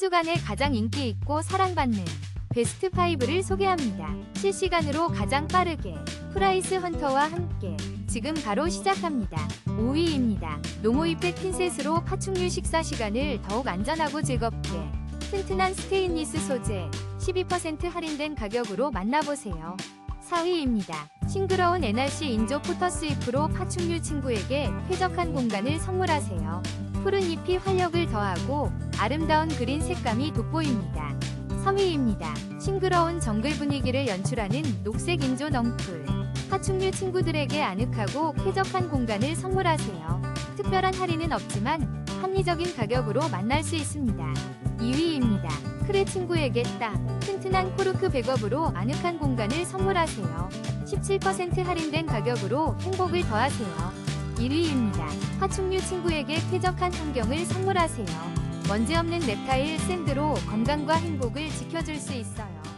주간에 가장 인기 있고 사랑받는 베스트 5를 소개합니다. 실시간으로 가장 빠르게 프라이스 헌터와 함께 지금 바로 시작합니다. 5위입니다. 노모이백 핀셋으로 파충류 식사 시간을 더욱 안전하고 즐겁게 튼튼한 스테인리스 소재 12% 할인된 가격으로 만나보세요. 4위입니다. 싱그러운 NRC 인조 포터스이프로 파충류 친구에게 쾌적한 공간을 선물하세요. 푸른 잎이 활력을 더하고 아름다운 그린 색감이 돋보입니다. 3위입니다. 싱그러운 정글 분위기를 연출하는 녹색 인조 넝풀. 파충류 친구들에게 아늑하고 쾌적한 공간을 선물하세요. 특별한 할인은 없지만 합리적인 가격으로 만날 수 있습니다. 2위입니다. 크레 친구에게 딱 튼튼한 코르크 백업으로 아늑한 공간을 선물하세요. 17% 할인된 가격으로 행복을 더하세요. 1위입니다. 파충류 친구에게 쾌적한 환경을 선물하세요. 먼지 없는 rep타일 샌드로 건강과 행복을 지켜줄 수 있어요.